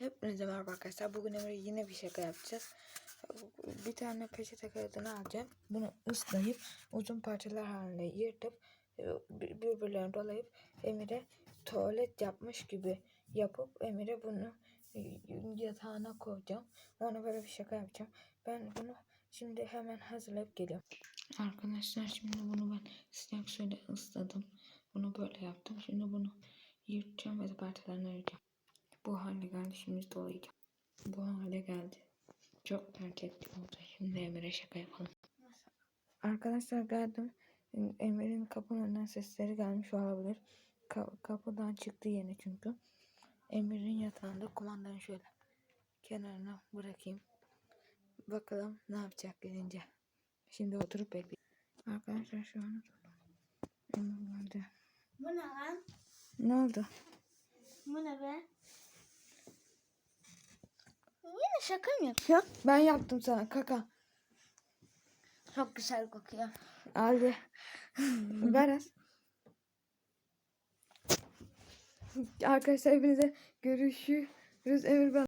Hepinize merhaba arkadaşlar. Bugün Emre yine bir şaka yapacağız. Bir tane peçete kağıdını alacağım. Bunu ıslayıp uzun parçalar halinde yırtıp e, bir- birbirlerine dolayıp Emir'e tuvalet yapmış gibi yapıp Emir'e bunu e, yatağına koyacağım. Ona böyle bir şaka yapacağım. Ben bunu şimdi hemen hazırlayıp geliyorum. Arkadaşlar şimdi bunu ben sıcak suyla ısladım. Bunu böyle yaptım. Şimdi bunu yırtacağım ve parçalarına ayıracağım. Geldi. Şimdi dolayacağım. Bu hale geldi. Çok terk ettim oldu. Şimdi Emir'e şaka yapalım. Arkadaşlar geldim. Emir'in kapının önünden sesleri gelmiş olabilir. Ka- kapıdan çıktı yeni çünkü. Emir'in yatağında kumandayı şöyle kenarına bırakayım. Bakalım ne yapacak gelince. Şimdi oturup bekliyorum. Arkadaşlar şu an oturdum. Emir geldi. Bu ne lan? Ne oldu? Bu ne be? Yine şaka mı yapıyor? Ben yaptım sana kaka. Çok güzel kokuyor. Abi. Ver az. Arkadaşlar hepinize görüşürüz. Emir ben